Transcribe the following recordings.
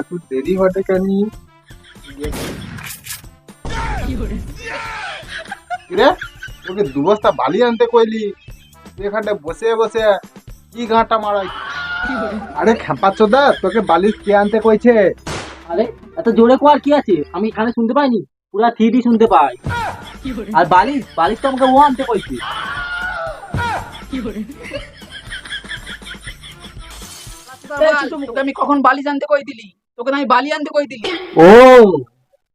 এত দেরি দু বস্তা বালি আনতে কইলি। বসে বসে কি আরে তোকে কে আনতে কইছে? আরে, এত কি আছে? আমি এখানে শুনতে পাইনি, পুরা থ্রি শুনতে পাই। আর বালিশ বালিশ তো আমাকে ও আনতে কইছে। আমি কখন বালি আনতে কই দিলি? তোকে আমি বালি আনতে কই দিলি? ও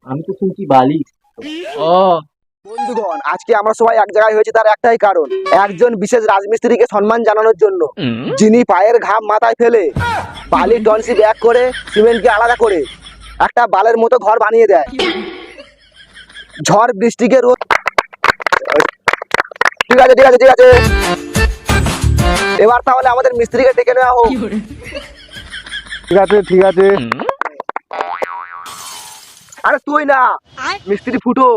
আমি তো শুনছি বালিশ ও। বন্ধুগণ আজকে আমরা সবাই এক জায়গায় হয়েছে তার একটাই কারণ। একজন বিশেষ রাজমিস্ত্রিকে সম্মান জানানোর জন্য। যিনি পায়ের ঘাম মাথায় ফেলে বালির ডনসি ব্যাগ করে সিমেন্টকে আলাদা করে একটা বালের মতো ঘর বানিয়ে দেয়। ঝড় বৃষ্টিকে রোদ ঠিক আছে ঠিক আছে ঠিক আছে। এবার তাহলে আমাদের মিস্ত্রিকে ডেকে নেওয়া হোক। ঠিক আছে ঠিক আছে। আরে তুই না মিস্ত্রি ফুটো।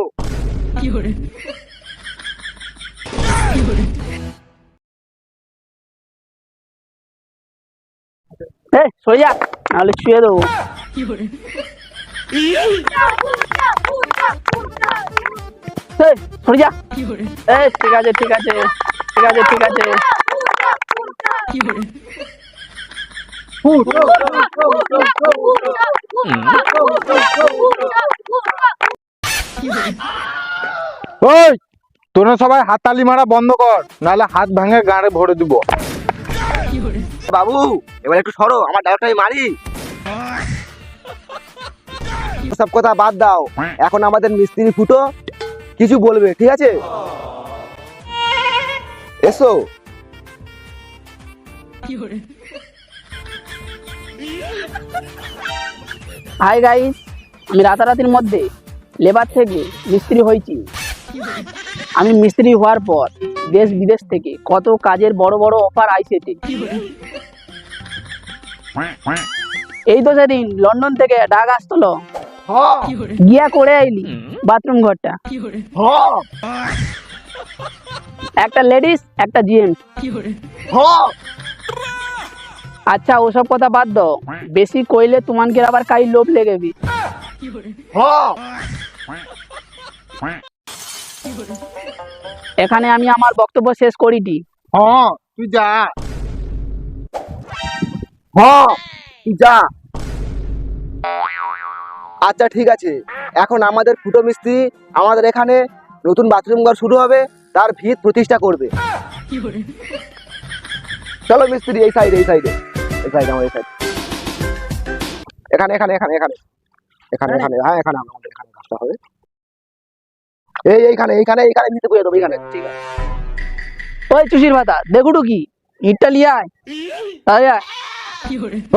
এই সরে যা নাহলে ছুঁয়ে দেবো। এই, এই ঠিক আছে ঠিক আছে ঠিক আছে ঠিক আছে। ওই তোরা সবাই হাততালি মারা বন্ধ কর নাহলে হাত ভাঙে গাড়ে ভরে দিব। বাবু এবার একটু সরো আমার ডায়লগটাই মারি। সব কথা বাদ দাও এখন আমাদের মিস্ত্রি ফুটো কিছু বলবে ঠিক আছে? এসো। হাই গাইস আমি রাতারাতির মধ্যে লেবার থেকে মিস্ত্রি হয়েছি। আমি মিস্ত্রি হওয়ার পর দেশ বিদেশ থেকে কত কাজের বড় বড় অফার আইসেছে এই তো সেদিন লন্ডন থেকে ডাক আসতলো গিয়া করে আইলি বাথরুম ঘরটা। একটা লেডিস, একটা জেন্টস আচ্ছা ওসব কথা বাদ দাও। বেশি কইলে তোমাকে আবার কাই লোভ লেগেবি। এখানে আমি আমার বক্তব্য শেষ করিটি। হ্যাঁ তুই যা। হ্যাঁ তুই যা। আচ্ছা ঠিক আছে। এখন আমাদের ফুটো মিস্ত্রি আমাদের এখানে নতুন বাথরুম ঘর শুরু হবে তার ভিত প্রতিষ্ঠা করবে। চলো মিস্ত্রি এই সাইডে এই সাইডে এই সাইডে আমার এই সাইড এখানে এখানে এখানে। এখানে এখানে এখানে হ্যাঁ এখানে আমাদের এখানে কাজটা হবে। এই এইখানে এইখানে এইখানে নিতে বুঝে দেবো এইখানে। ঠিক আছে। ওই চুষির ভাতা দেখুটু কি? ইটটা লিয়ায়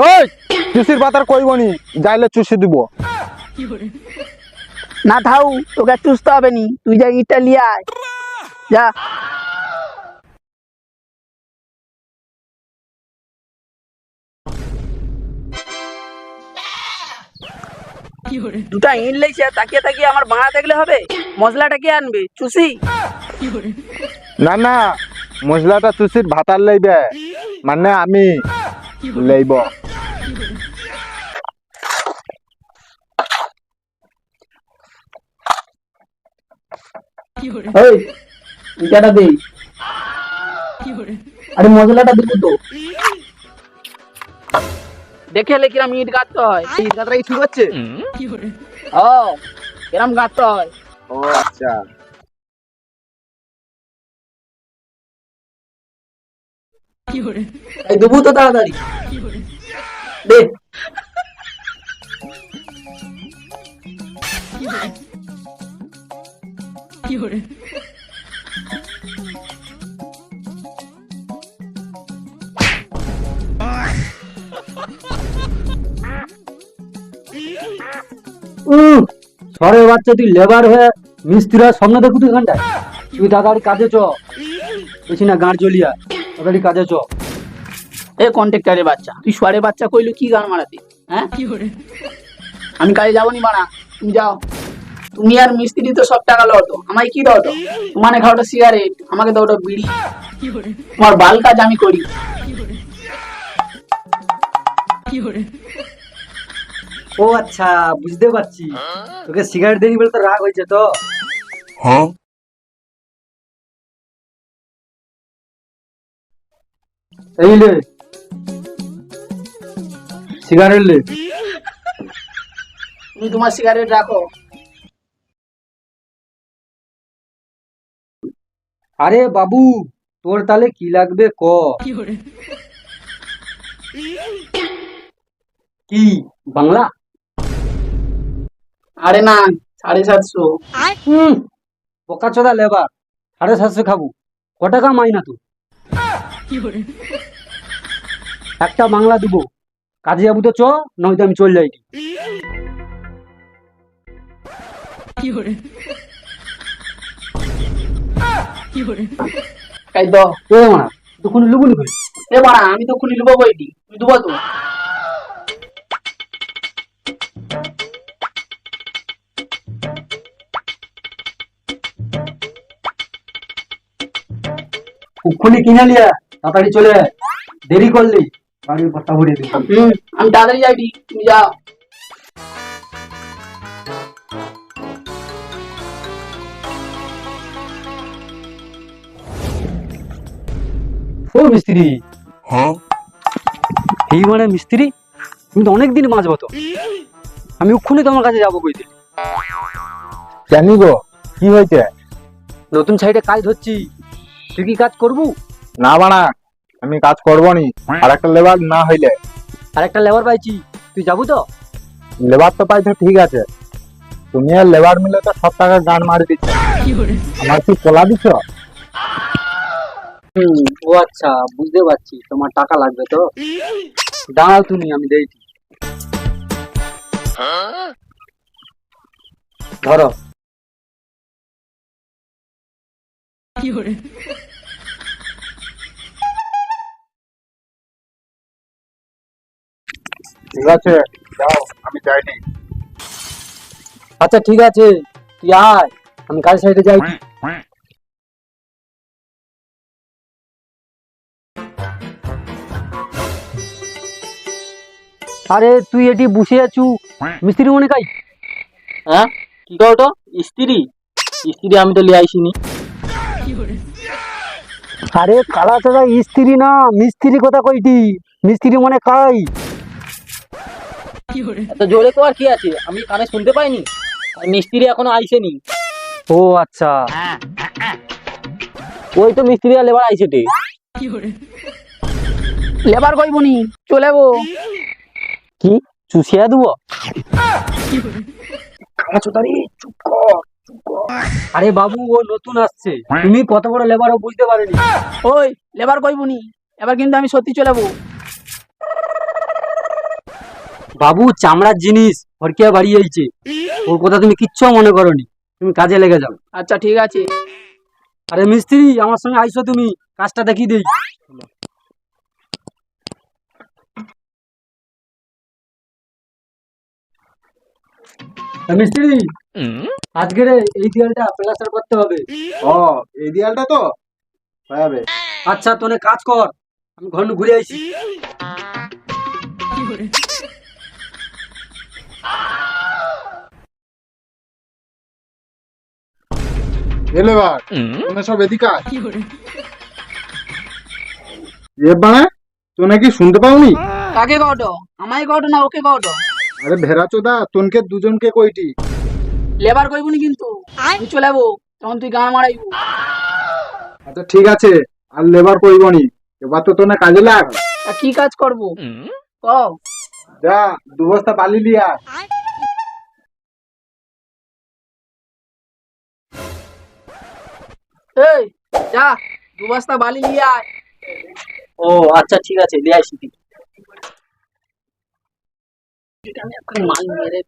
ওই চুষির পাতার কইবনি যাইলে চুষি দিব। না থাউ তোকে চুষতে হবে নি। তুই যা ইটটা লিয়ায় যা। দুটা ইট লেগছে তাকিয়ে তাকিয়ে আমার বাঁড়া দেখলে হবে? মশলাটা কে আনবে? চুষি? না না মশলাটা চুষির ভাতার লইবে। মানে আমি লইব। ওই ইটাটা দে। আরে মশলাটা দেবো তো। দেখে এলে কিরম ইট গাঁথতে হয়? এই কথাটা কি ঠিক হচ্ছে? ও কিরম গাঁথতে হয়? ও আচ্ছা। এই দেবো তো তাড়াতাড়ি। দে। সরে বাচ্চা তুই লেবার হয়ে মিস্ত্রিরা স্বপ্ন দেখু তুই এখানটায়। তুই তাড়াতাড়ি কাজে চ। বেশি না গাঁড় জ্বলিয়া তাড়াতাড়ি কাজে চ। এ কন্ট্রাক্টারের বাচ্চা তুই সোয়ারে বাচ্চা কইলু কি গান মারাতি? হ্যাঁ? আমি কাজে যাব নি বাড়া তুমি যাও। তুমি আর মিস্ত্রি তো সব টাকা লো আমায় কি দাও তো? তোমার খাওয়াটা সিগারেট আমাকে দাও ওটা বিড়ি। তোমার বাল কাজ আমি করি? ও আচ্ছা বুঝতে পারছি। তোকে সিগারেট দেনি বলে তো রাগ হয়েছে তো। হ্যাঁ। এই লে। সিগারেট লে। তুমি তোমার সিগারেট রাখো। আরে বাবু তোর তাহলে কি লাগবে ক? কি বাংলা? আরে না সাড়ে সাতশো। হুম বোকা চোদা লেবার সাড়ে সাতশো খাব। ক টাকা মাইনা তো একটা বাংলা দিব। কাজে যাব তো চ নয়তো আমি চল যাই তখন লুবুনি এ বাড়া আমি তো খুলি লুবো বইটি তুমি দেবো তো। কুক্ষুনি কিনে লিয়া তাড়াতাড়ি চলে দেরি করলি গাড়ির ভর্তা ভরিয়ে দিই আমি তাড়াতাড়ি যাইটি তুমি যাও। ও মিস্ত্রি। এই মানে মিস্ত্রি তুমি তো অনেকদিন মাঝবো তো। আমি উক্ষুনি তোমার কাছে যাব কই দিলি জানি গো? কি হয়েছে? নতুন সাইডে কাজ ধরছি তুই কি কাজ করবু? না বানা আমি কাজ করব নি আর একটা লেবার না হইলে। আর একটা লেবার পাইছি। তুই যাব তো? লেবার তো পাইছো ঠিক আছে। তুমি আর লেবার মিলে তো সব টাকা গান মারি দিচ্ছ। আমার কি পোলা হুম ও আচ্ছা বুঝতে পারছি। তোমার টাকা লাগবে তো? দাঁড়াও তুমি আমি দেখছি। ধরো। ঠিক আছে। যাও আমি যাইনি। আচ্ছা ঠিক আছে। তুই আয় আমি কাজ সাইডে যাই। আরে তুই এটি বসে আছু। মিস্ত্রি মনে কাই হ্যাঁ? কি করো তো স্ত্রী? স্ত্রী আমি তো লিয়ে আইসিনি আরে কালা চাদা স্ত্রী না মিস্ত্রি কথা কইটি। মিস্ত্রি মনে কাই এত জোরে তো আর কি আছে? আমি কানে শুনতে পাইনি। আর মিস্ত্রি এখনও আইসেনি ও আচ্ছা। ওই তো মিস্ত্রি আর লেবার আইছে লেবার কইবনি চলে যাব কি? চুষিয়া দেবো? আরে বাবু ও নতুন আসছে। তুমি কত বড় লেবারও বুঝতে পারেনি। ওই লেবার কইবনি এবার কিন্তু আমি সত্যি চলে যাব বাবু চামড়ার জিনিস ফরকিয়া বাড়ি আইছে। ওর কথা তুমি কিচ্ছু মনে করনি। তুমি কাজে লেগে যাও। আচ্ছা ঠিক আছে। আরে মিস্ত্রি আমার সঙ্গে আইসো তুমি। কাজটা দেখিয়ে দেই। এ মিস্ত্রি আজকের এই দেয়ালটা প্লাস্টার করতে হবে। ও এই দেয়ালটা তো? হয়ে যাবে আচ্ছা তোনে কাজ কর। আমি ঘর নু ঘুরে আইছি। লেবার তোমরা সব এদিকে আয়। তো নাকি শুনতে পাওনি? কাকে কটো? আমায় কটো না ওকে কটো? আরে ভেড়া চোদা তোনকে দুজনকে কইটি। লেবার কইবনি কিন্তু। আমি চলে যাব তখন তুই গান মারাইবো। আচ্ছা ঠিক আছে আর লেবার কইবনি এবার তো তোনে কাজে লাগ। তা কি কাজ করব? কও। যা দু বস্তা বালি লিয়া এই যা দু বস্তা বালি নিয়ে আয়। ও আচ্ছা ঠিক আছে দিয়ে আইসি আমি মাল মেরে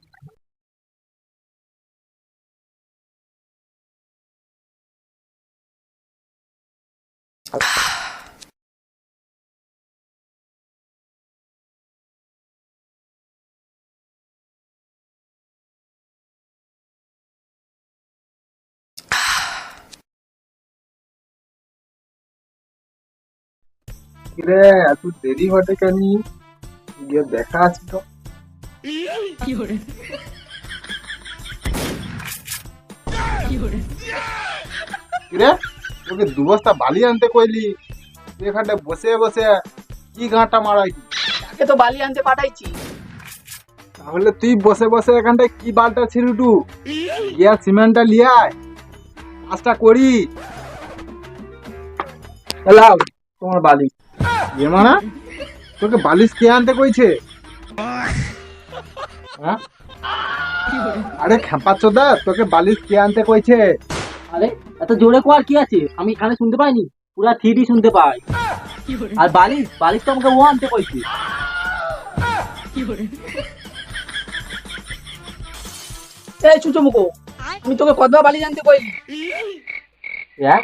কিরে এত দেরি ঘটে কেন? গিয়ে দেখা আছে তো। কিরে? তোকে দু বস্তা বালি আনতে কইলি। তুই এখানটায় বসে বসে কি গাঁটটা মারাই তাকে তো বালি আনতে পাঠাইছি। তাহলে তুই বসে বসে এখানটায় কি বালটা ছিলুটু গিয়া সিমেন্টটা লিয়ে আয়। কাজটা করি। তোমার বালি। এ মানা তোকে বালিশ কে আনতে কইছে? হ্যাঁ? আরে খেপা চোদা তোকে বালিশ কে আনতে কইছে? আরে এত জোরে কোয়ার কি আছে? আমি এখানে শুনতে পাইনি পুরা থ্রি শুনতে পাই। আর বালিশ বালিশ তো আমাকে ও আনতে কইছে। এই ছুচো মুখো আমি তোকে কতবার বালি জানতে কইলি হ্যাঁ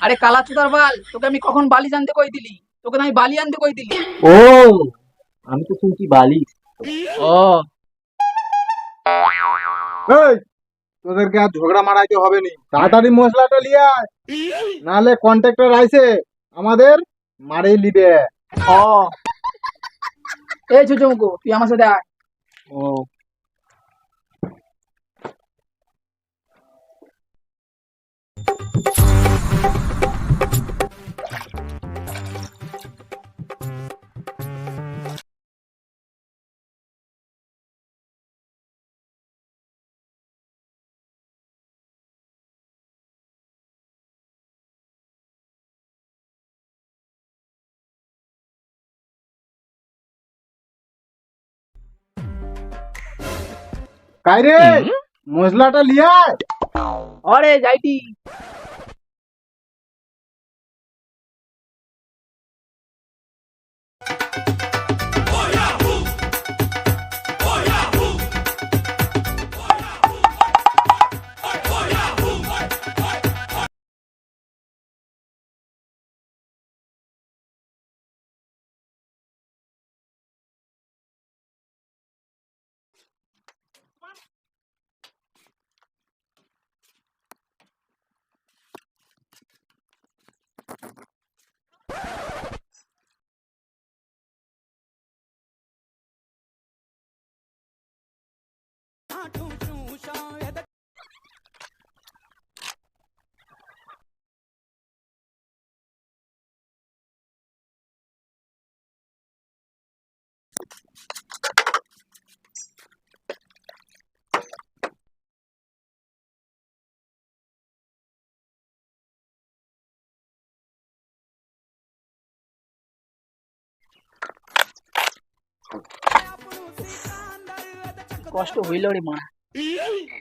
আরে কালা চুদার বাল তোকে আমি কখন বালি জানতে কই দিলি? তোকে আমি বালি আনতে কই দিলি? ও আমি তো শুনছি বালিশ। ও। এই তোদেরকে আর ঝগড়া মারাইতে হবে নি। তাড়াতাড়ি মশলাটা লিয়ে আয়। নাহলে কন্ট্রাক্টর আইছে আমাদের মারেই লিবে ও। এই ছুচো তুই আমার সাথে আয়। ও। কাই রে মশলাটা লিয়ে আয় অরে যাইটি কষ্ট হইল রে মা।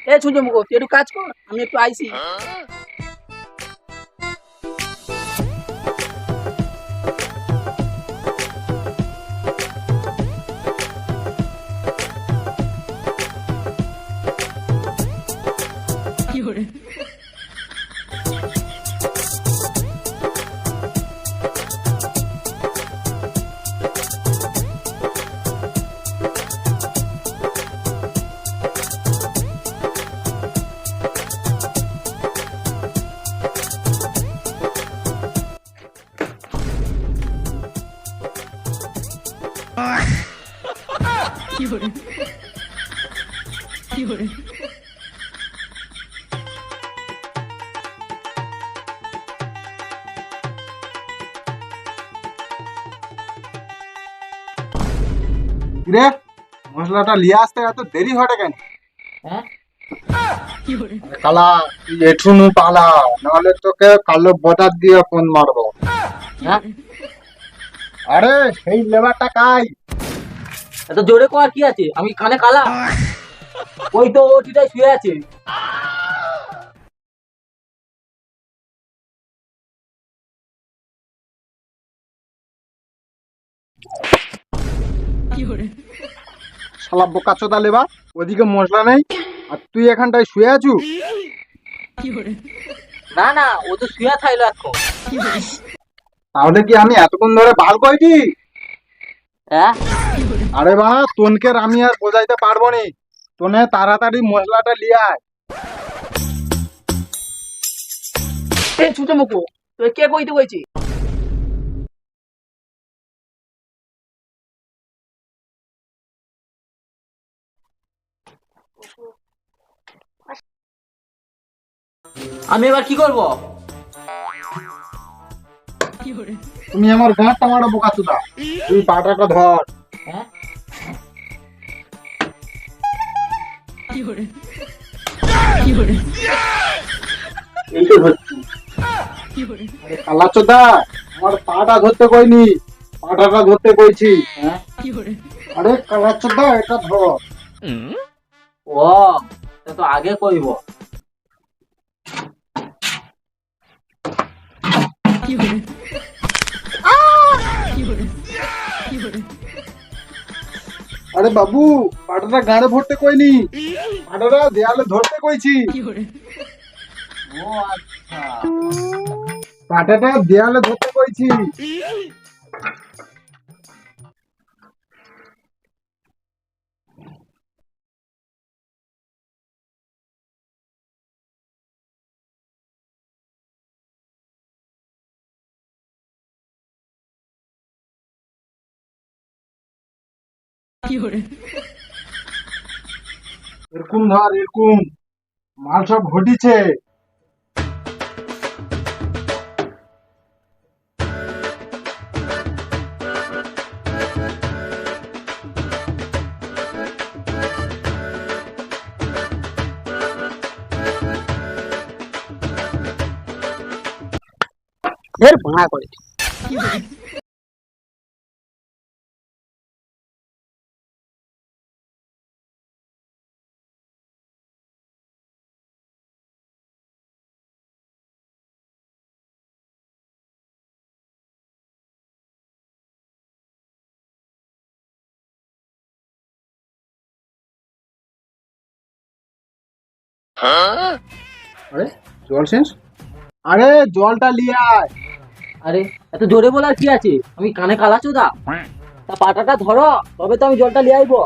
এ ছুচো মুখো তুই একটু কাজ কর আমি একটু আইসি রে মশলাটা লিয়ে আসতে এত দেরি হটে কেন? হ্যাঁ? কালা এঠুনু পালা নাহলে তোকে কালো বটার দিয়ে ফোন মারবো। হ্যাঁ? আরে সেই লেবারটা কাই? এত জোরে কোয়ার কি আছে? আমি কানে কালা। ওই তো ওটিটাই শুয়ে আছে। শালা বোকা চোদা লেবার ওদিকে মশলা নেই আর তুই এখানটায় শুয়ে আছু? না না ও তো শুয়ে থাইলো এখন। তাহলে কি আমি এতক্ষণ ধরে বাল কইছি হ্যাঁ? আরে বা তোনকে আমি আর বোঝাইতে পারব নি। তোনে তাড়াতাড়ি মশলাটা লিয়ে আয়। এ ছুচো মুখো তুই কে কইতে কইছি? আমি এবার কি করব? তুমি আমার গাঁটটা মারো বোকা চোদা। তুই পাটাটা ধর হ্যাঁ আমার পাটা ধরতে কইনি। পাটাটা ধরতে কইছি হ্যাঁ? আরে কালা চোদা এটা ধর। ও তো আগে কইব। আরে বাবু পাটাটা গাড়ে ভরতে কইনি। পাটাটা দেয়ালে ধরতে কইছি। ও আচ্ছা। পাটাটা দেয়ালে ধরতে কইছি। এরকম ধর এরকম। মাল সব ঘটিছে। এর ভাঙা করে। আরে, জল শেষ? আরে, জলটা নিয়ে আয়। আরে, এত জোরে বলার কি আছে? আমি কানে কালাচো দা তা পাটাটা ধরো, তবে তো আমি জলটা লিয়ে আইবো।